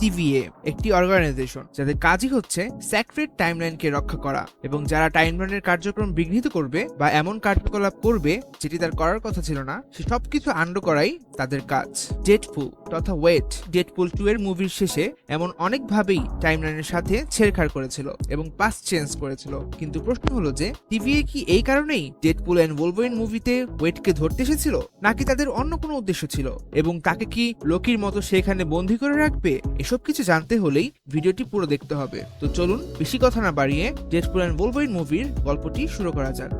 TVA একটি organisation, যাদের কাজই হচ্ছে স্যাক্রেট টাইমলাইনকে রক্ষা করা এবং যারা টাইমলাইনের কার্যক্রম বিঘ্নিত করবে বা এমন কার্যকলাপ করবে যেটি তার করার কথা ছিল না, সে সবকিছু আন্ড করাই তাদের কাজ। ডেটপুল তথা ওয়েট ডেটপুল টু এর মুভির শেষে এমন অনেকভাবেই টাইমলাইনের সাথে ছেড়খাড় করেছিল এবং পাস চেঞ্জ করেছিল। কিন্তু প্রশ্ন হলো যে, টিভিএ কি এই কারণেই ডেটপুল অ্যান্ড ভোলভোইন মুভিতে ওয়েটকে ধরতে এসেছিল, নাকি তাদের অন্য কোনো উদ্দেশ্য ছিল? এবং তাকে কি লোকির মতো সেখানে বন্দি করে রাখবে এসব কিছু জানতে হলেই ভিডিওটি পুরো দেখতে হবে। তো চলুন, বেশি কথা না বাড়িয়ে ডেডপুল অ্যান্ড মুভির গল্পটি শুরু করা যাক।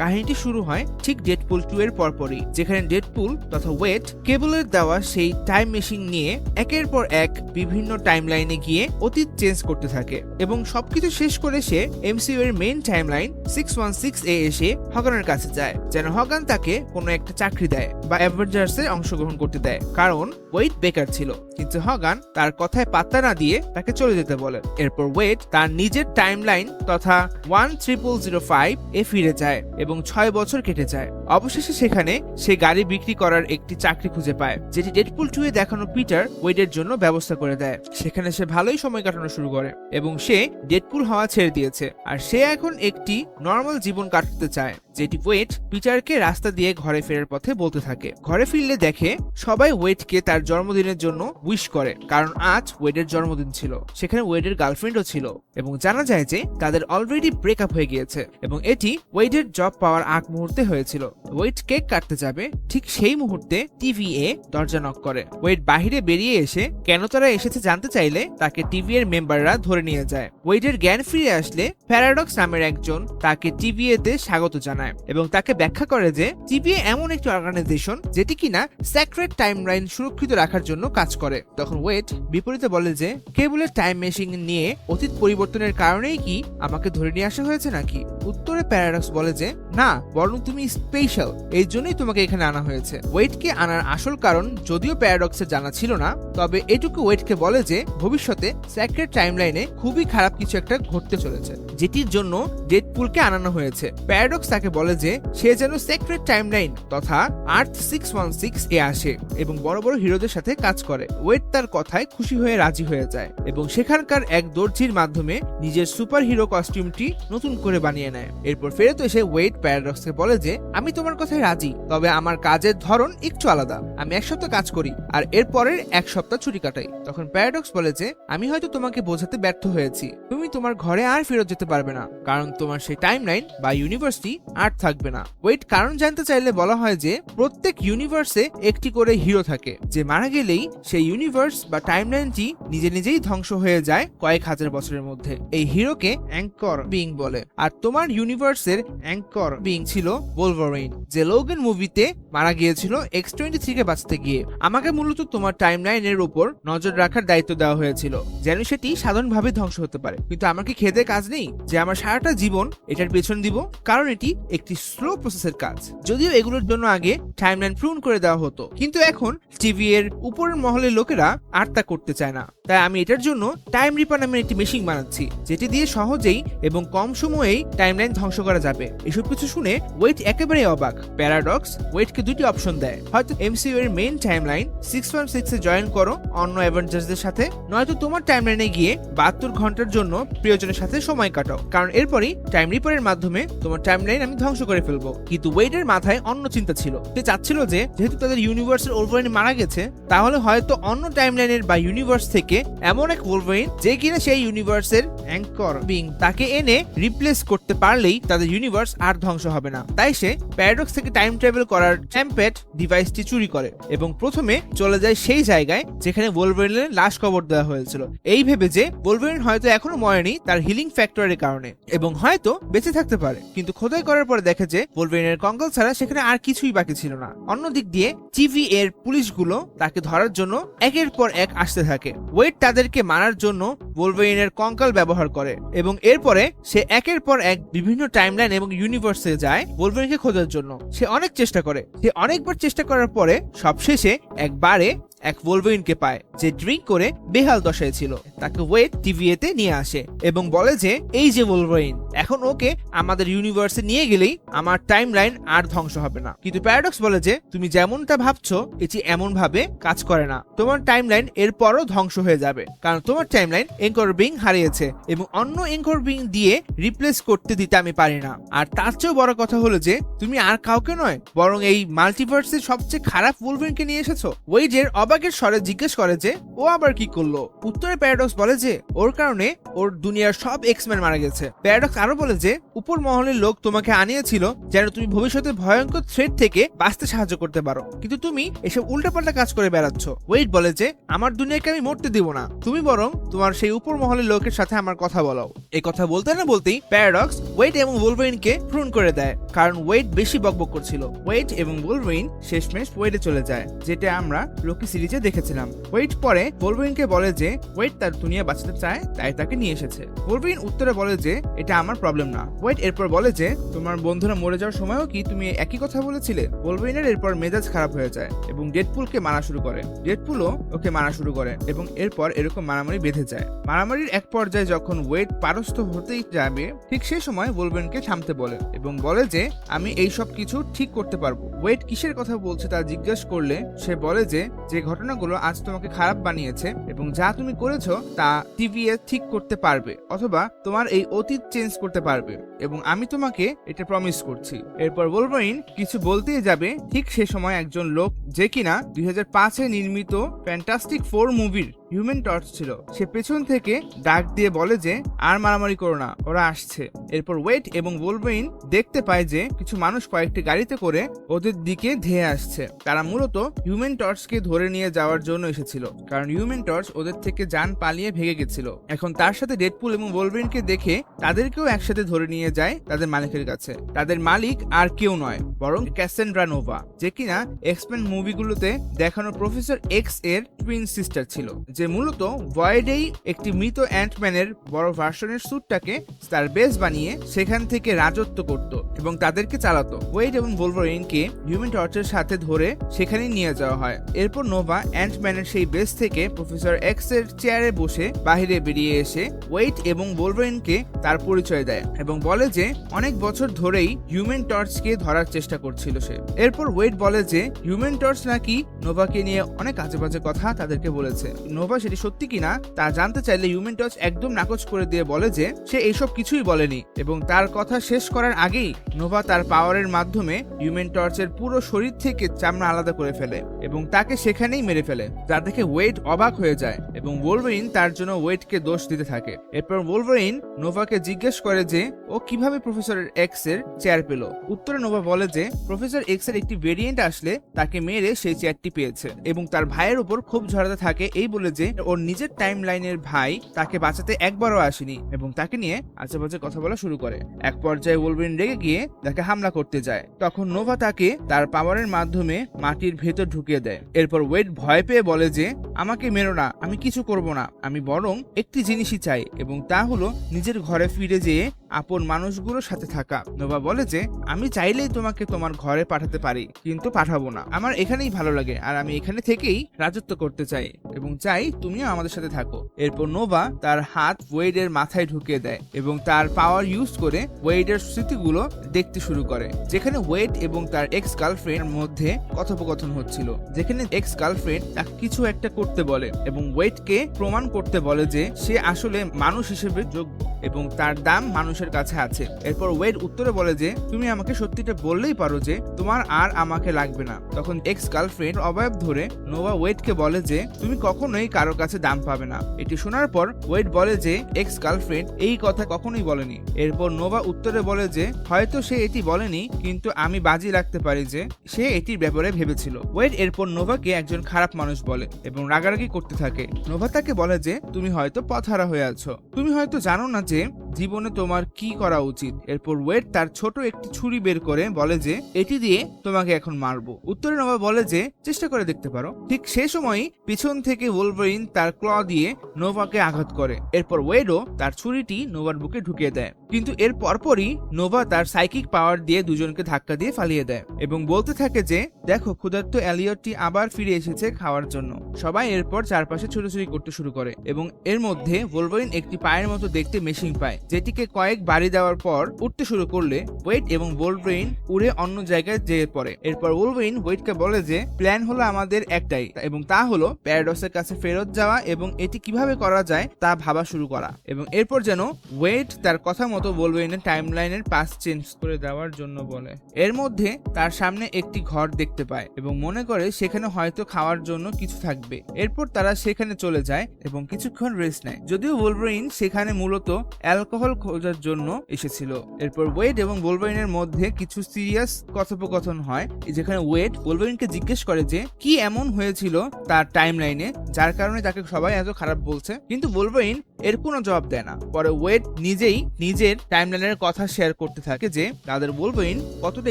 কাহিনীটি শুরু হয় ঠিক ডেডপুল টু এর পরপরই, যেখানে ডেডপুল তথা ওয়েট কেবলের দেওয়া সেই টাইম মেশিন নিয়ে একের পর এক বিভিন্ন টাইমলাইনে গিয়ে অতীত চেঞ্জ করতে থাকে এবং সবকিছু শেষ করে সে এমসিইউ এর main timeline six one six এ এসে হগানের কাছে যায়, যেন হগান তাকে কোনো একটা চাকরি দেয় বা অ্যাভেঞ্জার্স অংশগ্রহণ করতে দেয়। কারণ ওয়েট বেকার ছিল, কিন্তু হগান তার কথায় পাত্তা না দিয়ে তাকে চলে যেতে বলে এরপর ওয়েট তার নিজের টাইমলাইন তথা ওয়ান ট্রিপল জিরো ফাইভ এ ফিরে যায় এবং ছয় বছর কেটে যায়। অবশেষে সেখানে সে গাড়ি বিক্রি করার একটি চাকরি খুঁজে পায়, যেটি ডেডপুল টু এ দেখানো পিটার ওয়েডের জন্য ব্যবস্থা করে দেয়। সেখানে সে ভালোই সময় কাটানো শুরু করে এবং সে ডেডপুল হওয়া ছেড়ে দিয়েছে, আর সে এখন একটি নর্মাল জীবন কাটতে চায়। যেটি ওয়েট পিটারকে রাস্তা দিয়ে ঘরে ফেরার পথে বলতে থাকে। ঘরে ফিরলে দেখে সবাই ওয়েটকে তার জন্মদিনের জন্য উইশ করে, কারণ আজ ওয়েডের জন্মদিন ছিল। সেখানে ওয়েডের গার্লফ্রেন্ডও ছিল এবং জানা যায় যে তাদের অলরেডি ব্রেকআপ হয়ে গিয়েছে এবং এটি ওয়েডের জব পাওয়ার আগ মুহূর্তে হয়েছিল। ওয়েট কেক কাটতে যাবে, ঠিক সেই মুহূর্তে টিভিএ দরজা নক করে। ওয়েট বাহিরে বেরিয়ে এসে কেন তারা এসেছে জানতে চাইলে তাকে টিভি এর মেম্বাররা ধরে নিয়ে যায়। ওয়েডের জ্ঞান ফিরে আসলে প্যারাডক্স নামের একজন তাকে টিভিএ তে স্বাগত জানায়। এবং তাকে ব্যাখ্যা করে যে টিভিএ এমন একটি অর্গানাইজেশন যেটি কিনা স্যাক্রেট টাইম লাইন সুরক্ষিত রাখার জন্য কাজ করে। তখন ওয়েট বিপরীতে বলে যে, কেবলের টাইম মেশিন নিয়ে অতীত পরিবর্তনের কারণেই কি আমাকে ধরে নিয়ে আসা হয়েছে নাকি? উত্তরে প্যারাডক্স বলে যে, না, বরং তুমি স্পেশাল এই জন্যই তোমাকে এখানে আনা হয়েছে। ওয়েটকে আনার আসল কারণ যদিও প্যারাডক্সের জানা ছিল না, তবে এটুকু ওয়েটকে বলে যে, ভবিষ্যতে স্যাক্রেট টাইমলাইনে খুবই খারাপ কিছু একটা ঘটতে চলেছে। যেটির জন্য ডেডপুলকে আনানো হয়েছে। প্যারাডক্স তাকে বলে যে, সে যেন সেক্রেট টাইমলাইন তথা আর্থ সিক্স ওয়ান সিক্স এ আসে এবং বড় বড় হিরোদের সাথে কাজ করে। ওয়েট তার কথায় খুশি হয়ে রাজি হয়ে যায় এবং সেখানকার এক দর্জির মাধ্যমে নিজের সুপার হিরো কস্টিউমটি নতুন করে বানিয়ে নেয়। এরপর ফেরত এসে ওয়েট প্যারাডক্সকে বলে যে, আমি তোমার কথায় রাজি, তবে আমার কাজের ধরন একটু আলাদা। আমি এক সপ্তাহ কাজ করি আর এর পরের এক সপ্তাহ ছুটি কাটাই। তখন প্যারাডক্স বলে যে, আমি হয়তো তোমাকে বোঝাতে ব্যর্থ হয়েছি। তুমি তোমার ঘরে আর ফেরত যেতে পারবে না। কারণ তোমার সেই টাইমলাইন বা ইউনিভার্সিটি আর থাকবে না। ওয়েট কারণ জানতে চাইলে বলা হয় যে, প্রত্যেক ইউনিভার্সে একটি করে হিরো থাকে, যে মারা গেলেই সেই ইউনিভার্স বা টাইমলাইনটি নিজে নিজেই ধ্বংস হয়ে যায় কয়েক হাজার বছরের মধ্যে। এই হিরোকে অ্যাঙ্কর বিং বলে। আর তোমার ইউনিভার্সের অ্যাঙ্কর বিং ছিল বোলভারিন যে লোগান মুভিতে মারা গিয়েছিল এক্স টোয়েন্টি থ্রি কে বাঁচতে গিয়ে। আমাকে মূলত তোমার টাইমলাইনের উপর নজর রাখার দায়িত্ব দেওয়া হয়েছিল, যেন সেটি সাধারণভাবে ধ্বংস হতে পারে। কিন্তু আমার কি খেতে কাজ নেই? যে আমার সারাটা জীবন এটার পেছন দিব, কারণ এটি একটি স্লো প্রসেসের কাজ। যদিও এগুলোর জন্য আগে টাইমলাইন প্রুন করে দেওয়া হতো, কিন্তু এখন টিভি এর উপরের মহলের লোকেরা আর তা করতে চায় না। তাই আমি এটার জন্য টাইম রিপার নামের একটি মেশিন বানাচ্ছি, যেটি দিয়ে সহজেই এবং কম সময়েই টাইমলাইন ধ্বংস করা যাবে। এসব কিছু শুনে ওয়েট একেবারে অবাক। প্যারাডক্স ওয়েটকে দুটি অপশন দেয়। হয়তো এমসিইউ এর main timeline six one six join করো অন্য অ্যাভেঞ্জার্সদের সাথে, নয়তো তোমার টাইমলাইনে গিয়ে বাহাত্তর ঘণ্টার জন্য প্রিয়জনের সাথে সময় কাটাও। কারণ এরপরই টাইম রিপারের মাধ্যমে তোমার টাইমলাইন আমি ধ্বংস করে ফেলব। কিন্তু ওয়েডের মাথায় অন্য চিন্তা ছিল। সে চাচ্ছিল যে, যেহেতু তাদের ইউনিভার্সের ওলভারিন মারা গেছে, তাহলে হয়তো অন্য টাইমলাইনের বা ইউনিভার্স থেকে এমন এক ওলভারিন যে কিনা সেই ইউনিভার্সের অ্যাঙ্কর বিং তাকে এনে রিপ্লেস করতে পারলেই তাদের ইউনিভার্স আর ধ্বংস হবে না। তাই সে প্যারাডক্স থেকে টাইম ট্রাভেল করার চ্যাম্পেট ডিভাইসটি চুরি করে এবং প্রথমে চলে যায় সেই জায়গায় যেখানে ওলভারিনের লাশ কবর দেওয়া হয়েছিল। এই ভেবে যে ওলভারিন হয়তো এখনও মরেনি, তার হিলিং ফ্যাক্টরের কারণে এবং হয়তো বেঁচে থাকতে পারে। কিন্তু খোদাই করার পরে দেখে যে ওলভারিনের কঙ্কাল ছাড়া সেখানে আর কিছুই বাকি ছিল না। অন্য দিক দিয়ে টিভি এর পুলিশগুলো তাকে ধরার জন্য একের পর এক আসতে থাকে। ওয়েট তাদেরকে মারার জন্য ওলভেরিনের কঙ্কাল ব্যবহার করে এবং এরপরে সে একের পর এক বিভিন্ন টাইমলাইন এবং ইউনিভার্সে যায় ওলভেরিনকে খোঁজার জন্য। সে অনেক চেষ্টা করে। সে অনেকবার চেষ্টা করার পরে সবশেষে একবারে এক ওলভারিনকে পায়, যে ড্রিঙ্ক করে বেহাল দশায় ছিল। তাকে ওয়েট টিভিএতে নিয়ে আসে এবং বলে যে, এই যে ওলভারিন এখন ওকে আমাদের ইউনিভার্সে নিয়ে গেলেই আমার টাইম লাইন আর ধ্বংস হবে না। কিন্তু প্যারাডক্স বলে যে, তুমি যেমনটা ভাবছ, এটি এমন ভাবে কাজ করে না। তোমার টাইম লাইন এরপরও ধ্বংস হয়ে যাবে, কারণ তোমার টাইম লাইন এঙ্কর বিং হারিয়েছে এবং অন্য এঙ্কর বিং দিয়ে রিপ্লেস করতে দিতে আমি পারি না। আর তার চেয়েও বড় কথা হলো যে, তুমি আর কাউকে নয়, বরং এই মাল্টিভার্সের সবচেয়ে খারাপ উলভেরিনকে নিয়ে এসেছ? ওয়েজের অবাকের স্বরে জিজ্ঞেস করে যে, ও আবার কি করল? উত্তরে প্যারাডক্স বলে যে, ওর কারণে ওর দুনিয়ার সব এক্সম্যান মারা গেছে। প্যারাডক্স আরও বলে যে, উপর মহলের লোক তোমাকে আনিয়েছিল যেন তুমি ভবিষ্যতে ভয়ঙ্কর থ্রেট থেকে বাঁচতে সাহায্য করতে পারো। কিন্তু তুমি এসব উল্টাপাল্টা কাজ করে বেড়াচ্ছ। ওয়েট বলে যে, আমার দুনিয়াকে আমি মরতে দিব না। তুমি বরং তোমার সেই উপর মহলের লোকের সাথে আমার কথা বলাও। এই কথা বলতে না বলতেই প্যারাডক্স ওয়েট এবং ওলভারিনকে ফ্রুন করে দেয়, কারণ ওয়েট বেশি বকবক করছিল। ওয়েট এবং ওলভারিন শেষমেশ ওয়েটে চলে যায়, যেটা আমরা লোকি সিরিজে দেখেছিলাম। ওয়েট পরে ওলভারিনকে বলে যে ওয়েট তার দুনিয়া বাঁচাতে চায়, তাই তাকে নিয়ে এসেছে। ওলভারিন উত্তরে বলে যে, এটা আমার প্রবলেম না। ওয়েট এরপর বলে যে, তোমার বন্ধুরা মরে যাওয়ার সময়ও কি তুমি একই কথা বলেছিলে? ওলভারিনের এরপর মেজাজ খারাপ হয়ে যায় এবং ডেডপুলকে মারা শুরু করে। ডেডপুলও ওকে মারা শুরু করে এবং এরপর এরকম মারামারি বেঁধে যায়। মারামারির এক পর্যায়ে যখন ওয়েট পারস্থ হতেই যাবে, ঠিক সেই সময় ওলভারিনকে থামতে বলে এবং বলে যে, আমি এই সব কিছু ঠিক করতে পারব। ওয়েট কিসের কথা বলছে তা জিজ্ঞেস করলে সে বলে যে যে ঘটনাগুলো আজ তোমাকে খারাপ বানিয়েছে এবং যা তুমি করেছ তা টিভিএস ঠিক করতে পারবে অথবা তোমার এই অতীত চেঞ্জ করতে পারবে এবং আমি তোমাকে এটা প্রমিস করছি। এরপর বলবাইন কিছু বলতেই যাবে ঠিক সে সময় একজন লোক যে কিনা দুই হাজার নির্মিত ফ্যান্টাস্টিক ফোর মুভির হিউম্যান টর্চ ছিল। সে পেছন থেকে ডাক দিয়ে বলে যে, আর মারামারি করো না, ওরা আসছে। এরপর ওয়েট এবং ওলভারিন দেখতে পায় যে, কিছু মানুষ কয়েকটি গাড়িতে করে ওদের দিকে ধেয়ে আসছে। তারা মূলত হিউম্যান টর্চকে ধরে নিয়ে যাওয়ার জন্য এসেছিল, কারণ হিউম্যান টর্চ ওদের থেকে যান পালিয়ে ভেঙে গেছিল। এখন তার সাথে ডেডপুল এবং ওলভারিনকে দেখে তাদেরকেও একসাথে ধরে নিয়ে যায় তাদের মালিকের কাছে। তাদের মালিক আর কেউ নয়, বরং ক্যাসেন্ড্রা নোভা যে কিনা এক্সপেন মুভিগুলোতে দেখানো প্রফেসর এক্সের টুইন সিস্টার ছিল, যে মূলত ভয়েডেই একটি মৃত অ্যান্টম্যানের বড় ভার্সনের স্যুটটাকে তার বেস বানিয়ে সেখান থেকে রাজত্ব করত এবং তাদেরকে চালাতো। ওয়েড এবং বোলভারিনকে হিউম্যান টর্চের সাথে ধরে সেখানে নিয়ে যাওয়া হয়। এরপর নোভা অ্যান্টম্যানের সেই বেস থেকে প্রফেসর এক্সের চেয়ারে বসে বাহিরে বেরিয়ে এসে ওয়েট এবং বোলভারিনকে তার পরিচয় দেয় এবং বলে যে অনেক বছর ধরেই হিউম্যান টর্চকে ধরার চেষ্টা করছিল সে। এরপর ওয়েট বলে যে হিউম্যান টর্চ নাকি নোভাকে নিয়ে অনেক আজে বাজে কথা তাদেরকে বলেছে। নোভা সেটি সত্যি কিনা, তা জানতে চাইলে হিউম্যান টর্চ একদম নাকচ করে দিয়ে বলে যে, সে এইসব কিছুই বলেনি এবং তার কথা শেষ করার আগেই নোভা তার পাওয়ারের মাধ্যমে হিউম্যান টর্চের পুরো শরীর থেকে চামড়া আলাদা করে ফেলে এবং তাকে সেখানেই মেরে ফেলে, যা দেখে ওয়েট অবাক হয়ে যায় এবং ওলভারিন তার জন্য ওয়েটকে দোষ দিতে থাকে। এরপর ওলভারিন নোভাকে জিজ্ঞেস করে যে, ও কীভাবে প্রফেসর এক্সের চেয়ার পেল? উত্তরে নোভা বলে যে প্রফেসর এক্সের একটি ভেরিয়েন্ট আসলে তাকে মেরে সেই চেয়ারটি পেয়েছে এবং তার ভাইয়ের উপর খুব ঝরাতে থাকে, এই বলে যে ওর নিজের টাইম লাইনের ভাই তাকে বাঁচাতে একবারও আসেনি এবং তাকে নিয়ে আশেপাশে কথা বলা শুরু করে। এক পর্যায়ে ওলভিন রেগে গিয়ে তাকে হামলা করতে যায়। তখন নোভা তাকে তার পাওয়ারের মাধ্যমে মাটির ভেতর ঢুকিয়ে দেয়। এরপর ওয়েট ভয় পেয়ে বলে যে, আমাকে মেরো না, আমি কিছু করব না। আমি বরং একটি জিনিসই চাই এবং তা হলো নিজের ঘরে ফিরে যেয়ে আপন মানুষগুলোর সাথে থাকা। নোভা বলে যে, আমি চাইলেই তোমাকে তোমার ঘরে পাঠাতে পারি, কিন্তু পাঠাবো না। আমার এখানেই ভালো লাগে আর আমি এখানে থেকেই রাজত্ব করতে চাই এবং চাই তুমিও আমাদের সাথে থাকো। এরপর নোভা তার হাত ওয়েডের মাথায় ঢুকিয়ে দেয় এবং তার পাওয়ার ইউজ করে ওয়েডের স্মৃতিগুলো দেখতে শুরু করে, যেখানে ওয়েড এবং তার এক্স গার্লফ্রেন্ড মধ্যে কথোপকথন হচ্ছিল। যেখানে এক্স গার্লফ্রেন্ড তাকে কিছু একটা করতে বলে এবং ওয়েডকে প্রমাণ করতে বলে যে সে আসলে মানুষ হিসেবে যোগ্য এবং তার দাম মানুষের কাছে আছে। এরপর ওয়েড উত্তরে বলে যে, তুমি আমাকে সত্যিটা বললেই পারো যে তোমার আর আমাকে লাগবে না। তখন এক্স গার্লফ্রেন্ড অবয়ব ধরে নোভা ওয়েডকে বলে যে, তুমি কখনোই কারও কাছে দাম পাবে না। এটি শোনার পর ওয়েড বলে যে এক্স গার্লফ্রেন্ড এই কথা কখনোই বলেনি। এরপর নোভা উত্তরে বলে যে, হয়তো সে এটি বলেনি, কিন্তু আমি বাজি রাখতে পারি যে, সে এটির ব্যাপারে ভেবেছিল। ওয়েড এরপর নোভাকে একজন খারাপ মানুষ বলে এবং রাগারাগি করতে থাকে। নোভা তাকে বলে যে, তুমি হয়তো পথহারা হয়ে আছো। তুমি হয়তো জানো না যে জীবনে তোমার কি করা উচিত? এরপর ওয়েড তার ছোট একটি ছুরি বের করে বলে যে, এটি দিয়ে তোমাকে এখন মারবো। উত্তরে নোভা বলে যে, চেষ্টা করে দেখতে পারো। ঠিক সে সময়ই পিছন থেকে ওলভারিন তার ক্ল দিয়ে নোভাকে আঘাত করে। এরপর ওয়েডও তার ছুরিটি নোভার বুকে ঢুকিয়ে দেয়। কিন্তু এর পরপরই নোভা তার সাইকিক পাওয়ার দিয়ে দুজনকে ধাক্কা দিয়ে ফালিয়ে দেয় এবং বলতে থাকে যে, দেখো, ক্ষুধার্ত অ্যালিয়টটি আবার ফিরে এসেছে খাওয়ার জন্য। সবাই এরপর চারপাশে ছোটাছুটি করতে শুরু করে এবং এর মধ্যে ভোলভারিন একটি পায়ের মতো দেখতে মেশিন পায়। যেটিকে কয়েক বাড়ি দেওয়ার পর উঠতে শুরু করলে ওয়েট এবং বোলব্রেইন উড়ে অন্য জায়গায় যেয়ে পড়ে। এরপর ওলব্রেইন ওয়েটকে বলে যে, প্ল্যান হলো আমাদের একটাই এবং তা হলো প্যারাডক্সের কাছে ফেরত যাওয়া এবং এটি কীভাবে করা যায় তা ভাবা শুরু করা। এবং এরপর যেন ওয়েট তার কথা মতো ওলব্রেইনের টাইমলাইনের পাস চেঞ্জ করে দেওয়ার জন্য বলে। এর মধ্যে তার সামনে একটি ঘর দেখতে পায় এবং মনে করে সেখানে হয়তো খাওয়ার জন্য কিছু থাকবে। এরপর তারা সেখানে চলে যায় এবং কিছুক্ষণ রেস্ট নেয়। যদিও ওলব্রেইন সেখানে মূলত অ্যালকোহল খোঁজার জন্য এসেছিল। এরপর ওয়েড এবং বোলব্রেইনের মধ্যে কিছু সিরিয়াস কথোপকথন হয়, যেখানে ওয়েড বোলব্রেইনকে জিজ্ঞেস করে যে, কি এমন হয়েছিল তার টাইম লাইনে যার কারণে তাকে সবাই এত খারাপ বলছে? কিন্তু বোলব্রেইন এর কোনো জবাব দেয় না। পরে ওয়েড নিজেই নিজের টাইম লাইনের কথা শেয়ার করতে থাকে যে, তাদের ওলব্রেইন কতটা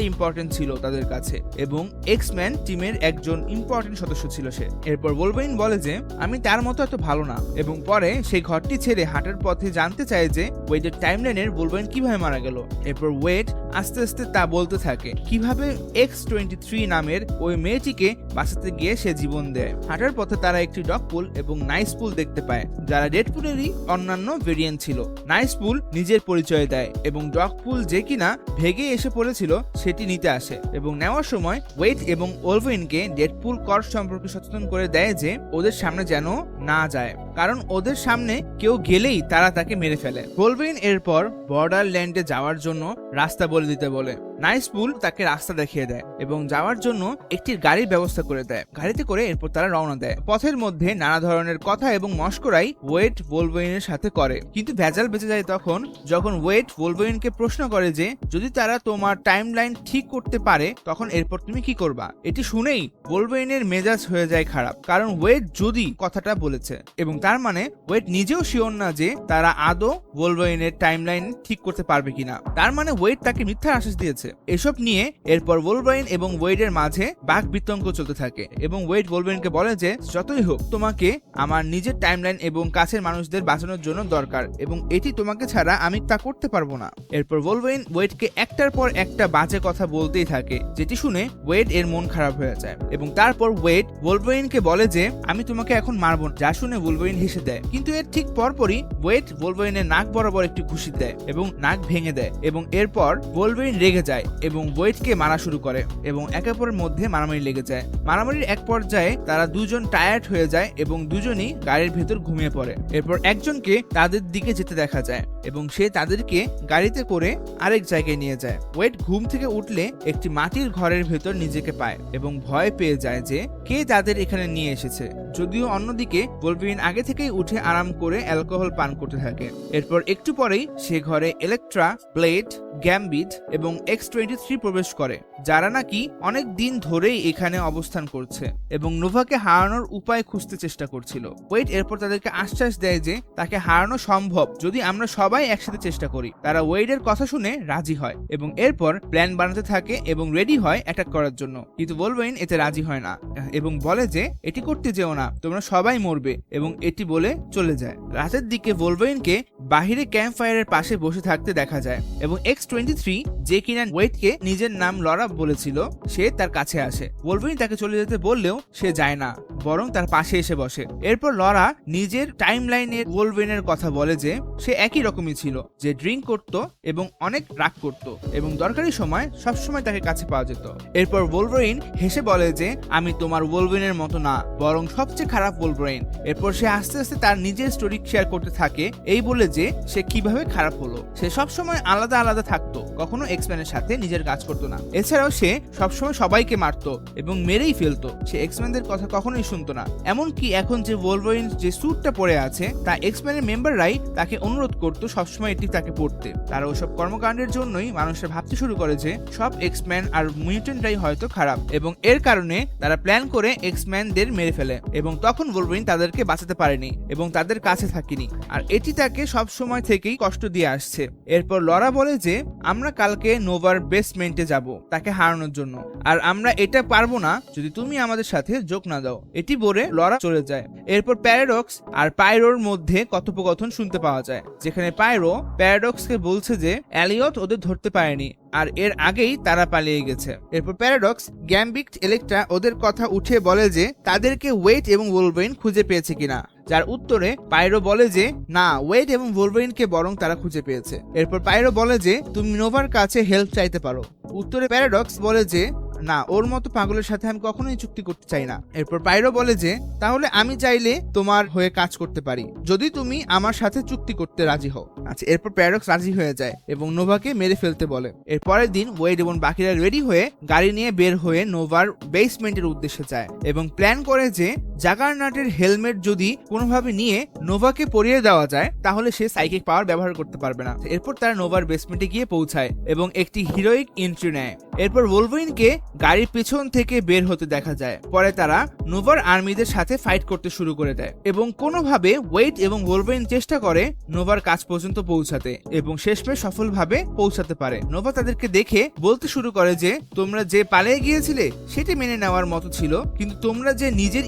ইম্পর্টেন্ট ছিল তাদের কাছে এবং এক্সম্যান টিমের একজন ইম্পর্টেন্ট সদস্য ছিল সে। এরপর ওলব্রেইন বলে যে, আমি তার মতো এত ভালো না। এবং পরে সেই ঘরটি ছেড়ে হাঁটার পথে জানতে চায় যে ওয়েডের টাইমলাইনের ওলব্রেইন কীভাবে মারা গেল? এরপর ওয়েড আস্তে আস্তে তা বলতে থাকে, কীভাবে এক্স টোয়েন্টি থ্রি নামের ওই মেয়েটিকে বাঁচাতে গিয়ে সে জীবন দেয়। হাঁটার পথে তারা একটি ডগ পুল এবং নাইস পুল দেখতে পায়, যারা ডেড পুলেরই অন্যান্য ভেরিয়েন্ট ছিল। নাইস পুল নিজের পরিচয় দেয় এবং ডগ পুল যে কিনা ভেগে এসে পড়েছিল সেটি নিতে আসে এবং নেওয়ার সময় ওয়েট এবং ওলভেনকে ডেড পুল কর সম্পর্কে সচেতন করে দেয় যে ওদের সামনে যেন না যায়, কারণ ওদের সামনে কেউ গেলেই তারা তাকে মেরে ফেলে। ওলভেন এরপর বর্ডার ল্যান্ডে যাওয়ার জন্য রাস্তা বলে দিতে বলে। নাইস পুল তাকে রাস্তা দেখিয়ে দেয় এবং যাওয়ার জন্য একটি গাড়ির ব্যবস্থা করে দেয়। গাড়িতে করে এরপর তারা রওনা দেয়। পথের মধ্যে নানা ধরনের কথা এবং মস্করাই ওয়েট ভোলভেইনের সাথে করে। কিন্তু ভেজাল বেঁচে যায় তখন যখন ওয়েট ভোলভেইনকে প্রশ্ন করে যে, যদি তারা তোমার টাইম লাইন ঠিক করতে পারে, তখন এরপর তুমি কি করবা? এটি শুনেই ভোলভেইনের মেজাজ হয়ে যায় খারাপ। কারণ ওয়েট যদি কথাটা বলেছে এবং তার মানে ওয়েট নিজেও শিওর না যে তারা আদৌ ভোলভেইনের টাইমলাইন ঠিক করতে পারবে কিনা। তার মানে ওয়েট তাকে মিথ্যার আশ্বাস দিয়েছে। এসব নিয়ে এরপর ওলব্রাইন এবং ওয়েডের মাঝে বাঘ বিতঙ্ক চলতে থাকে এবং ওয়েড ওলব্রাইনকে বলে যে, যতই হোক, তোমাকে আমার নিজের টাইমলাইন এবং কাছের মানুষদের বাঁচানোর জন্য দরকার এবং এটি তোমাকে ছাড়া আমি তা করতে পারব না। এরপর ওলব্রাইন ওয়েডকে একটার পর একটা বাজে কথা বলতেই থাকে, যেটি শুনে ওয়েড এর মন খারাপ হয়ে যায় এবং তারপর ওয়েড ওলব্রাইনকে বলে যে, আমি তোমাকে এখন মারবো। যা শুনে ওলব্রাইন হেসে দেয়। কিন্তু এর ঠিক পরপরই ওয়েড ওলব্রাইনের নাক বরাবর একটি ঘুষি দেয় এবং নাক ভেঙে দেয় এবং এরপর ওলব্রাইন রেগে যায়। এবং ওয়েটকে মারা শুরু করে এবং একে অপরের মধ্যে মারামারি লেগে যায়। মারামারির এক পর্যায়ে তারা দুজন টায়ার্ড হয়ে যায় এবং দুজনই গাড়ির ভেতর ঘুমিয়ে পড়ে। এরপর একজনকে তাদের দিকে যেতে দেখা যায় এবং সে তাদেরকে গাড়িতে করে আরেক জায়গায় নিয়ে যায়। ওয়েট ঘুম থেকে উঠলে একটি মাটির ঘরের ভেতর নিজেকে পায় এবং ভয় পেয়ে যায় যে কে তাদের এখানে নিয়ে এসেছে। যদিও অন্যদিকে বলবিন আগে থেকেই উঠে আরাম করে অ্যালকোহল পান করতে থাকে। এরপর একটু পরেই সে ঘরে ইলেকট্রা ব্লেড গ্যাম্বিট এবং এক্স টোয়েন্টি থ্রি প্রবেশ করে, যারা নাকি অনেক দিন ধরেই এখানে অবস্থান করছে এবং নোভাকে হারানোর উপায় খুঁজতে চেষ্টা করছিল। ওয়েট এরপর তাদেরকে আশ্বাস দেয় যে তাকে হারানো সম্ভব। যদি আমরা সবাই একসাথে চেষ্টা করি, তারা ওয়েডের কথা শুনে রাজি হয় এবং এরপর প্ল্যান বানাতে থাকে এবং রেডি হয় অ্যাটাক করার জন্য। কিন্তু বলবেন এতে রাজি হয় না এবং বলে যে, এটি করতে যেও না, তোমরা সবাই মরবে এবং এটি বলে চলে যায়। রাতের দিকে ভোলভেইনকে বাহিরে ক্যাম্প ফায়ারের পাশে বসে থাকতে দেখা যায় এবং এক্স টোয়েন্টি থ্রি যে কিনা ওয়েটকে নিজের নাম লরা বলেছিল, সে তার কাছে আসে। ভোলভেইন তাকে চলে যেতে বললেও সে যায় না, বরং তার পাশে এসে বসে। এরপর লরা নিজের টাইম লাইনে ওলভেনের কথা বলে যে, সে একই রকমই ছিল, যে ড্রিঙ্ক করত এবং অনেক রাগ করত এবং দরকারি সময় সবসময় তাকে কাছে পাওয়া যেত। এরপর ওলভেইন হেসে বলে যে, আমি তোমার ওলভেনের মতো না, বরং সবচেয়ে খারাপ ওলভেইন এরপর সে আস্তে আস্তে তার নিজের স্টোরি শেয়ার করতে থাকে, এই বলে যে, সে কীভাবে খারাপ হলো? সে সবসময় আলাদা আলাদা থাকতো, কখনো এক্সম্যানের সাথে নিজের কাজ করতো না। এছাড়াও সে সবসময় সবাইকে মারতো এবং মেরেই ফেলতো। সে এক্সম্যানদের কথা কখনোই শুনতো না। এমনকি এখন যে ওলভেইন যে স্যুটটা পরে আছে, তা এক্সম্যানের মেম্বাররাই তাকে অনুরোধ করতো সবসময় এটি তাকে পড়তে। তারা ওসব কর্মকাণ্ডের জন্যই মানুষরা ভাবতে শুরু করে যে, সব এক্সম্যান আর মিউটেন্টরাই হয়তো খারাপ এবং এর কারণে তারা প্ল্যান করে এক্সম্যানদের মেরে ফেলে এবং তখন ওলভেইন তাদেরকে বাঁচাতে পারেনি এবং তাদের কাছে থাকেনি। আর এটি তাকে সব সময় থেকেই কষ্ট দিয়ে আসছে। এরপর লরা বলে যে আমরা কালকে নোভার বেসমেন্টে যাব তাকে হারানোর জন্য। আর আমরা এটা পারব না যদি তুমি আমাদের সাথে যোগ না দাও। এটি বলে লরা চলে যায়। এরপর প্যারাডক্স আর পাইরোর মধ্যে কথোপকথন শুনতে পাওয়া যায়, যেখানে পাইরো প্যারাডক্সকে বলছে যে অ্যালিয়ট ওদের ধরতে পারেনি, আর এর আগেই তারা পালিয়ে গেছে। এরপর প্যারাডক্স, গ্যাম্বিক্ট ইলেকট্রা ওদের কথা উঠে বলে যে তাদেরকে ওয়েট এবং ওলব্রেইন খুঁজে পেয়েছে কিনা। যার উত্তরে পাইরো বলে যে, না ওয়েড এবং ভোলভেরিনকে বরং তারা খুঁজে পেয়েছে। এরপর পাইরো বলে যে, তুমি নোভার কাছে হেল্প চাইতে পারো। উত্তরে প্যারাডক্স বলে যে, না, ওর মতো পাগলের সাথে আমি কখনোই চুক্তি করতে চাই না। এরপর পাইরো বলে যে, তাহলে আমি চাইলে তোমার হয়ে কাজ করতে পারি, যদি তুমি আমার সাথে চুক্তি করতে রাজি হও। আচ্ছা এরপর প্যারাডক্স রাজি হয়ে যায় এবং নোভাকে মেরে ফেলতে বলে। এর পরের দিন ওয়েড এবং বাকিরা রেডি হয়ে গাড়ি নিয়ে বের হয়ে নোভার বেসমেন্টের উদ্দেশ্যে যায় এবং প্ল্যান করে যে জাগারনাটের হেলমেট যদি কোনোভাবে নিয়ে নোভাকে পরিয়ে দেওয়া যায়, তাহলে সে সাইকিক পাওয়ার ব্যবহার করতে পারবে না। এরপর তারা নোভার বেসমেন্টে গিয়ে পৌঁছায় এবং একটি হিরোইক এন্ট্রি নেয়। এরপর ভোলভরিনকে গাড়ির পেছন থেকে বের হতে দেখা যায়। পরে তারা নোভার আর্মিদের সাথে ফাইট করতে শুরু করে দেয় এবং কোনোভাবে ওয়েট এবং ভোলভরিন চেষ্টা করে নোভার কাজ পর্যন্ত পৌঁছাতে এবং শেষমেশ সফলভাবে পৌঁছাতে পারে। নোভা তাদেরকে দেখে বলতে শুরু করে যে, তোমরা যে পালিয়ে গিয়েছিলে, সেটি মেনে নেওয়ার মতো ছিল, কিন্তু তোমরা যে নিজের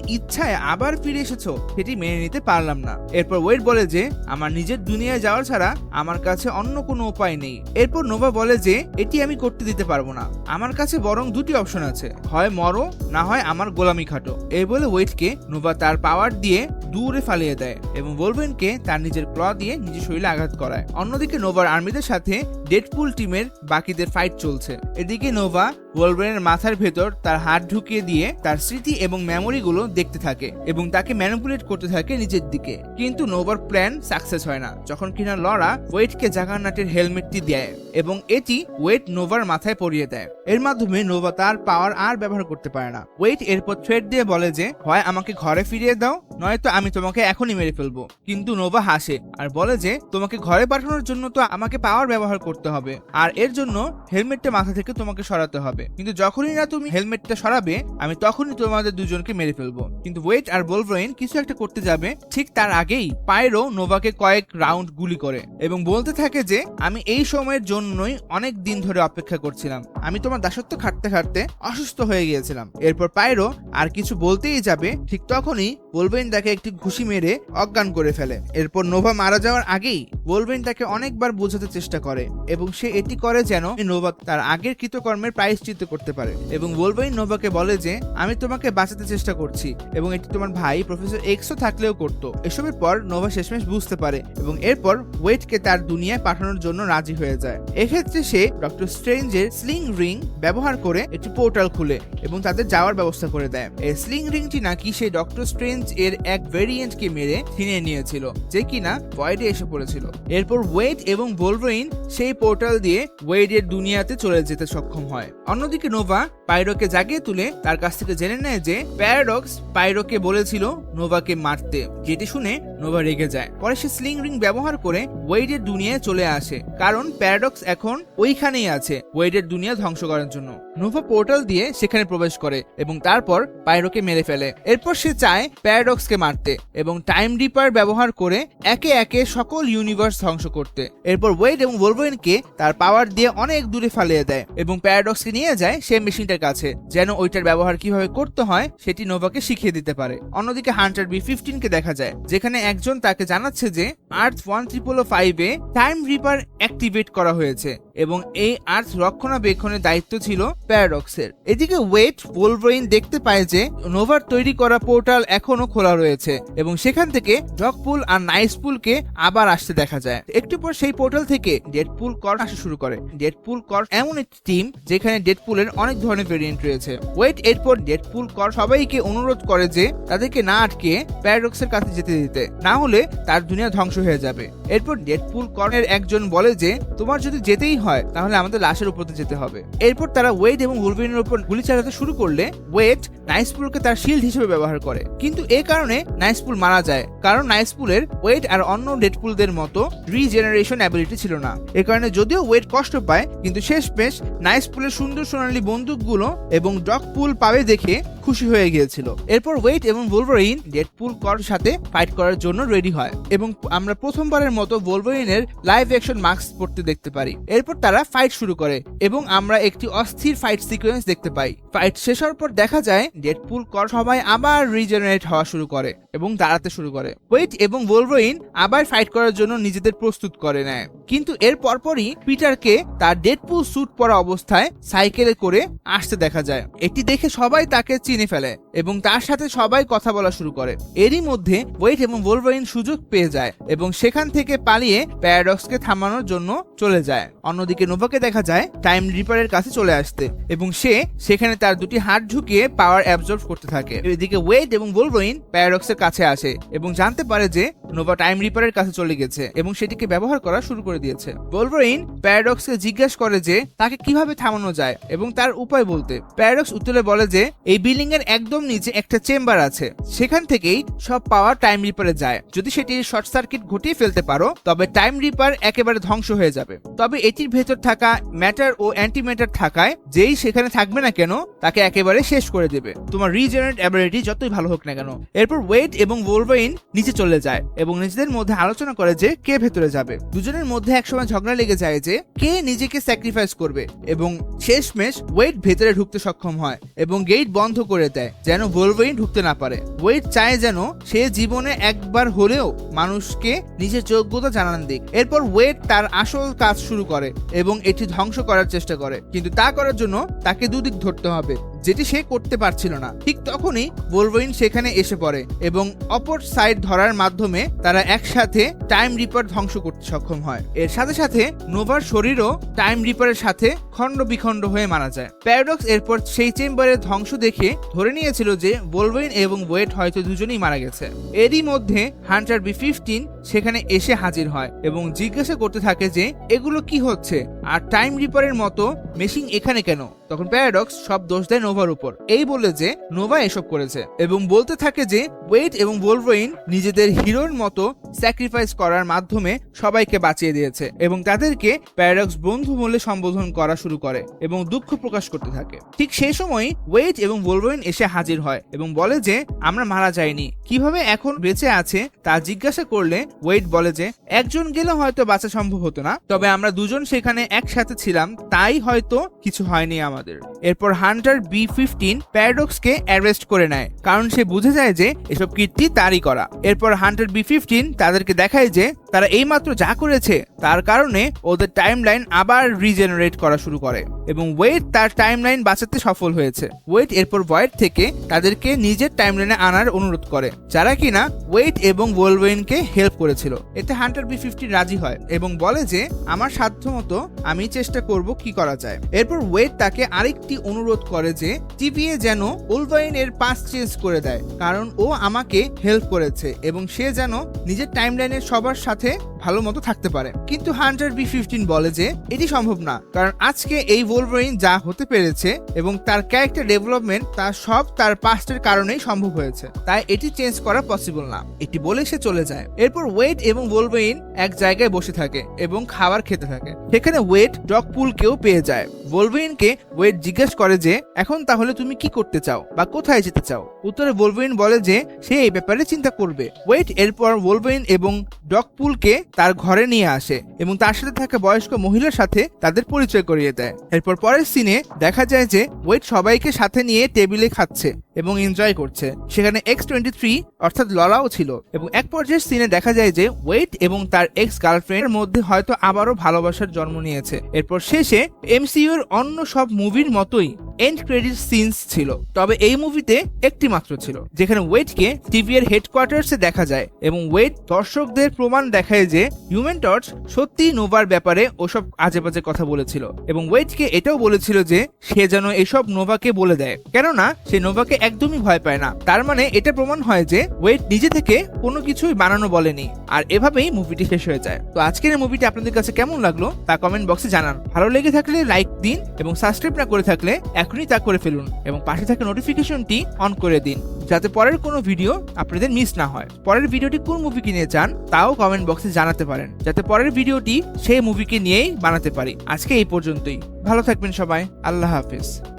ইচ্ছায় আবার ফিরে এসেছ, সেটি মেনে নিতে পারলাম না। এরপর ওয়েট বলে যে, আমার নিজের দুনিয়ায় যাওয়া ছাড়া আমার কাছে অন্য কোনো উপায় নেই। এরপর নোভা বলে যে, এটি আমি করতে দিতে পারব না। আমার কাছে বরং দুটি অপশন আছে, হয় মরো, না হয় আমার গোলামি খাটো। এই বলে ওয়েটকে নোভা তার পাওয়ার দিয়ে দূরে ফালিয়ে দেয় এবং ভোলভেনকে তার নিজের ক্ল দিয়ে নিজের শরীরে আঘাত করায়। অন্যদিকে নোভার আর্মিদের সাথে ডেডপুল টিমের বাকিদের ফাইট চলছে। এদিকে নোভা ওয়েলব্রেনের মাথার ভেতর তার হাত ঢুকিয়ে দিয়ে তার স্মৃতি এবং মেমোরিগুলো দেখতে থাকে এবং তাকে ম্যানিপুলেট করতে থাকে নিজের দিকে। কিন্তু নোভার প্ল্যান সাকসেস হয় না। যখন কিনা লরা ওয়েটকে জাগারনাটের হেলমেটটি দেয় এবং এটি ওয়েট নোভার মাথায় পরিয়ে দেয়। এর মাধ্যমে নোভা তার পাওয়ার আর ব্যবহার করতে পারে না। ওয়েট এরপর থ্রেড দিয়ে বলে যে, হয় আমাকে ঘরে ফিরিয়ে দাও, নয়তো আমি তোমাকে এখনই মেরে ফেলব। কিন্তু নোভা হাসে আর বলে যে, তোমাকে ঘরে পাঠানোর জন্য তো আমাকে পাওয়ার ব্যবহার করতে হবে। আর এর জন্য হেলমেটটা মাথা থেকে তোমাকে সরাতে হবে। কিন্তু যখনই না তুমি হেলমেটটা সরাবে, আমি তখনই তোমাদের দুজনকে মেরে ফেলব। কিন্তু ওয়েট আর বোলভ্রেন কিছু একটা করতে যাবে। ঠিক তার আগেই পায়রো নোভাকে কয়েক রাউন্ড গুলি করে এবং বলতে থাকে যে, আমি এই সময়ের জন্যই অনেক দিন ধরে অপেক্ষা করছিলাম। আমি তোমার দাসত্ব খাটতে খাটতে অসুস্থ হয়ে গিয়েছিলাম। এরপর পায়রো আর কিছু বলতেই যাবে, ঠিক তখনই বোলবেন তাকে একটি ঘুষি মেরে অজ্ঞান করে ফেলে। এরপর নোভা মারা যাওয়ার আগেই বোলবেন তাকে অনেকবার বোঝাতে চেষ্টা করে এবং সে এটি করে যেন নোভা তার আগের কৃতকর্মের প্রায়শ্চিত্ত করতে পারে। এবং বোলবেন নোভাকে বলে যে, আমি তোমাকে বাঁচাতে চেষ্টা করছি এবং এটি তোমার ভাই প্রফেসর এক্সও থাকলেও করতো। এসবের পর নোভা শেষমেশ বুঝতে পারে এবং এরপর ওয়েটকে তার দুনিয়ায় পাঠানোর জন্য রাজি হয়ে যায়। এক্ষেত্রে সে ডক্টর স্ট্রেঞ্জের স্লিং রিং ব্যবহার করে একটি পোর্টাল খুলে এবং তাদের যাওয়ার ব্যবস্থা করে দেয়। এই স্লিং রিংটি নাকি সেই ডক্টর স্ট্রেঞ্জ এর এক ভেরিয়েন্টকে মেরে ছিনিয়ে নিয়েছিল, যে কিনা ভয়েডে এসে পড়েছিল। এরপর ওয়েড এবং বোলভেইন সেই পোর্টাল দিয়ে ওয়েডের দুনিয়াতে চলে যেতে সক্ষম হয়। অন্যদিকে নোভা পাইরোকে জাগিয়ে তুলে তার কাছ থেকে জেনে নেয় যে প্যারাডক্স পাইরোকে বলেছিল নোভাকে মারতে। যেটি শুনে নোভা রেগে যায়। পরে সে স্লিং রিং ব্যবহার করে ওয়েডের দুনিয়ায় চলে আসে, কারণ প্যারাডক্স এখন ওইখানেই আছে ওয়েডের দুনিয়া ধ্বংস করার জন্য। নোভা পোর্টাল দিয়ে সেখানে প্রবেশ করে এবং তারপর পাইরোকে মেরে ফেলে। এরপর সে চায় প্যারাডক্সকে মারতে এবং টাইম রিপার ব্যবহার করে একে একে সকল ইউনিভার্স ধ্বংস করতে। এরপর ওয়েড এবং ভোলভেনকে তার পাওয়ার দিয়ে অনেক দূরে ফালিয়ে দেয় এবং প্যারাডক্সকে নিয়ে যায় সেই মেশিনটার কাছে, যেন ওইটার ব্যবহার কীভাবে করতে হয় সেটি নোভাকে শিখিয়ে দিতে পারে। অন্যদিকে হান্টার বি ফিফটিনকে দেখা যায়, যেখানে একজন তাকে জানাচ্ছে যে আর্থ ওয়ান ট্রিপল ফাইভে টাইম রিপার অ্যাক্টিভেট করা হয়েছে। এবং এই আর্থ রক্ষণাবেক্ষণের দায়িত্ব ছিল প্যারাডক্সের। এদিকে ওয়েট ওলব্রেইন দেখতে পায় যে নোভার তৈরি করা পোর্টাল এখনও খোলা রয়েছে এবং সেখান থেকে ডকপুল আর নাইসপুলকে আবার আসতে দেখা যায়। একটু পর সেই পোর্টাল থেকে ডেডপুল কর আসা শুরু করে। ডেডপুল কর এমন একটি টিম যেখানে ডেডপুলের অনেক ধরনের ভেরিয়েন্ট রয়েছে। ওয়েট এরপর ডেডপুল কর সবাইকে অনুরোধ করে যে তাদেরকে না আটকে প্যারাডক্সের কাছে যেতে দিতে, না হলে তার দুনিয়া ধ্বংস হয়ে যাবে। এরপর ডেডপুল কর্নের একজন বলে যে, তোমার যদি যেতেই হয় তাহলে আমাদের লাশের উপর যেতে হবে। এরপর তারা ওয়েড এবং উলভিনের উপর গুলি চালাতে শুরু করলে ওয়েড নাইসপুলকে তার শিল্ড হিসেবে ব্যবহার করে। কিন্তু এ কারণে নাইসপুল মারা যায়, কারণ নাইসপুলের ওয়েড আর অন্য ডেডপুলদের মতো রিজেনারেশন অ্যাবিলিটি ছিল না। এ কারণে যদিও ওয়েড কষ্ট পায়, কিন্তু শেষমেশ নাইসপুলের সুন্দর সোনালী বন্দুকগুলো এবং ডকপুল পাবে দেখে খুশি হয়ে গিয়েছিল। এরপর ওয়েট এবং ভোলভারিন ডেডপুল কর সাথে ফাইট করার জন্য রেডি হয় এবং আমরা প্রথমবারের মতো ভোলভারিনের লাইভ অ্যাকশন মাস্ক পড়তে দেখতে পারি। এরপর তারা ফাইট শুরু করে এবং আমরা একটি অস্থির ফাইট সিকোয়েন্স দেখতে পাই। ফাইট শেষ হওয়ার পর দেখা যায় ডেডপুল কর সবাই আবার রিজেনারেট হওয়া শুরু করে। এবং দাঁড়াতে শুরু করে। ওয়েট এবং ভোলভরিন আবার ফাইট করার জন্য নিজেদের প্রস্তুত করে নেয়। কিন্তু এর পরপরই পিটারকে তার ডেডপুল স্যুট পরা অবস্থায় সাইকেলে করে আসতে দেখা যায়। এটি দেখে সবাই তাকে চিনে ফেলে এবং তার সাথে সবাই কথা বলা শুরু করে। এরই মধ্যে ওয়েট এবং ভোলভরিন সুযোগ পেয়ে যায় এবং সেখান থেকে পালিয়ে প্যারাডক্সকে থামানোর জন্য চলে যায়। অন্যদিকে নোভাকে দেখা যায় টাইম রিপারের কাছে চলে আসতে এবং সে সেখানে তার দুটি হাত ঝুঁকিয়ে পাওয়ার অ্যাবজর্ব করতে থাকে। এদিকে ওয়েট এবং ভোলভরিন প্যারাডক্সের কাছে আসে এবং জানতে পারে যে নোভা টাইম রিপারের কাছে চলে গেছে এবং সেটিকে ব্যবহার করা শুরু করে দিয়েছে। ভোলভরিন প্যারাডক্সকে জিজ্ঞাসা করে যে তাকে কীভাবে থামানো যায় এবং তার উপায় বলতে প্যারাডক্স উত্তরে বলে যে এই বিল্ডিং এর একদম নিচে একটা চেম্বার আছে। সেখান থেকেই সব পাওয়ার টাইম রিপারে যায়। যদি সেটি শর্ট সার্কিট ঘটিয়ে ফেলতে পারো, তবে টাইম রিপার একেবারে ধ্বংস হয়ে যাবে। তবে এটির ভেতর থাকা ম্যাটার ও অ্যান্টিম্যাটার থাকায় যেই সেখানে থাকবে না কেন, তাকে একেবারে শেষ করে দেবে। তোমার রিজেনারেট অ্যাবিলিটি যতই ভালো হোক না কেন। এরপর ওয়েট এবং ভোলভাইন নিচে চলে যায় এবং নিজেদের মধ্যে আলোচনা করে যে কে ভেতরে যাবে। দুজনের মধ্যে একসময় ঝগড়া লেগে যায় যে কে নিজেকে স্যাক্রিফাইস করবে এবং শেষমেশ ওয়েট ভেতরে ঢুকতে সক্ষম হয় এবং গেট বন্ধ করে দেয় যেন ভোলভাইন ঢুকতে না পারে। ওয়েট চায় যেন সে জীবনে একবার হলেও মানুষকে নিজের যোগ্যতা জানান দিক। এরপর ওয়েট তার আসল কাজ শুরু করে এবং এটি ধ্বংস করার চেষ্টা করে। কিন্তু তা করার জন্য তাকে দুদিক ধরতে হবে। যেটি সে করতে পারছিল না। ঠিক তখনই ভোলভারিন সেখানে এসে পড়ে এবং অপর সাইড ধরার মাধ্যমে তারা একসাথে টাইম রিপার ধ্বংস করতে সক্ষম হয়। এর সাথে সাথে নোভার শরীরও টাইম রিপারের সাথে খণ্ড বিখণ্ড হয়ে মারা যায়। প্যারাডক্স এরপর সেই চেম্বারের ধ্বংস দেখে ধরে নিয়েছিল যে ভোলভারিন এবং ওয়েট হয়তো দুজনেই মারা গেছে। এরই মধ্যে হান্টার বি ফিফটিন সেখানে এসে হাজির হয় এবং জিজ্ঞাসা করতে থাকে যে, এগুলো কি হচ্ছে? আর টাইম রিপারের মতো মেশিন এখানে কেন? তখন প্যারাডক্স সব দোষ দেয় নোভার উপর। এই বলে যে নোভা এসব করেছে এবং বলতে থাকে যে ওয়েট এবং ভোলভরিন নিজেদের হিরোর মতো স্যাক্রিফাইস করার মাধ্যমে সবাইকে বাঁচিয়ে দিয়েছে এবং তাদেরকে প্যারাডক্স বন্ধু বলে সম্বোধন করা শুরু করে এবং দুঃখ প্রকাশ করতে থাকে। ঠিক সেই সময় ওয়েট এবং ভোলভরিন এসে হাজির হয় এবং বলে যে আমরা মারা যাইনি। কীভাবে এখন বেঁচে আছে তা জিজ্ঞাসা করলে ওয়েট বলে যে একজন গেলে হয়তো বাঁচা সম্ভব হতো না। তবে আমরা দুজন সেখানে একসাথে ছিলাম, তাই হয়তো কিছু হয়নি আমাদের। এরপর হান্টার বি ফিফটিন প্যারাডক্সকে অ্যারেস্ট করে নেয়, কারণ সে বুঝে যায় যে এসব কীর্তি তারই করা। এরপর হান্টার বি ফিফটিন তাদেরকে দেখায় যে তারা এইমাত্র যা করেছে, তার কারণে ওদের টাইম লাইন আবার রিজেনারেট করা শুরু করে। এবং ওয়েট তার টাইম লাইন বাঁচাতে সফল হয়েছে। ওয়েট এরপর ভয়েড থেকে তাদেরকে নিজের টাইম লাইনে আনার অনুরোধ করে, যারা কিনা ওয়েট এবং ওয়েলওয়েনকে হেল্প করেছিল। এতে হান্টার বি ফিফটিন রাজি হয় এবং বলে যে, আমার সাধ্য মতো আমি চেষ্টা করব কি করা যায়। এরপর ওয়েট তাকে আরেকটি অনুরোধ করে যে টিভিএ যেন উলভাইন এর পাস চেঞ্জ করে দেয়, কারণ ও আমাকে হেল্প করেছে এবং সে যেন নিজের টাইম লাইনের সবার সাথে ভালো মতো থাকতে পারে। কিন্তু হান্টার বি ফিফটিন বলে যে, এটি সম্ভব না, কারণ আজকে এই ভোলভারিন যা হতে পেরেছে এবং তার ক্যারেক্টার ডেভেলপমেন্ট তা সব তার পাস্টের কারণেই সম্ভব হয়েছে। তাই এটি চেঞ্জ করা পসিবল না। এটি বলে সে চলে যায়। এরপর ওয়েট এবং ভোলভারিন এক জায়গায় বসে থাকে এবং খাবার খেতে থাকে। সেখানে ওয়েট ডগ পুলকেও পেয়ে যায়। ভোলভারিনকে ওয়েট জিজ্ঞেস করে যে, এখন তাহলে তুমি কি করতে চাও বা কোথায় যেতে চাও? উত্তরে ভোলভারিন বলে যে, সে এই ব্যাপারে চিন্তা করবে। ওয়েট এরপর ভোলভারিন এবং ডগ পুলকে তার ঘরে নিয়ে আসে এবং তার সাথে থাকা বয়স্ক মহিলার সাথে তাদের পরিচয় করিয়ে দেয়। এরপর পরের সিনে দেখা যায় যে ওয়েট সবাইকে সাথে নিয়ে টেবিলে খাচ্ছে। এবং এনজয় করছে। সেখানে এক্স টোয়েন্টি থ্রি অর্থাৎ ললাও ছিল এবং এক পর্যায়ের সিনে দেখা যায় যে ওয়েট এবং তার এক্স গার্লফ্রেন্ডের মধ্যে হয়তো আবারও ভালোবাসার জন্ম নিয়েছে। এরপর শেষে এমসিইউ এর অন্য সব মুভির মতোই এন্ড ক্রেডিট সিনস ছিল। তবে এই মুভিতে একটি মাত্র ছিল, যেখানে ওয়েটকে টিভি এর হেডকোয়ার্টার্সে দেখা যায় এবং ওয়েট দর্শকদের প্রমাণ দেখায় যে হিউম্যান টর্চ সত্যি নোভার ব্যাপারে ওসব আজে বাজে কথা বলেছিল এবং ওয়েটকে এটাও বলেছিল যে সে যেন এসব নোভাকে বলে দেয়। কেননা সে নোভাকে একদমই ভয় পায় না। তার মানে এটা প্রমাণ হয় যে, ওয়েট নিজে থেকে কোনো কিছুই বানানো বলেনি। আর এভাবেই মুভিটি শেষ হয়ে যায়। তো আজকের এই মুভিটি আপনাদের কাছে কেমন লাগল তা কমেন্ট বক্সে জানান। ভালো লেগে থাকলে লাইক দিন এবং সাবস্ক্রাইব না করে থাকলে এখনই তা করে ফেলুন এবং পাশে থাকা নোটিফিকেশনটি অন করে দিন যাতে পরের কোনো ভিডিও আপনাদের মিস না হয়। পরের ভিডিওটি কোন মুভিকে নিয়ে চান তাও কমেন্ট বক্সে জানাতে পারেন যাতে পরের ভিডিওটি সেই মুভিকে নিয়েই বানাতে পারি। আজকে এই পর্যন্তই। ভালো থাকবেন সবাই। আল্লাহ হাফিজ।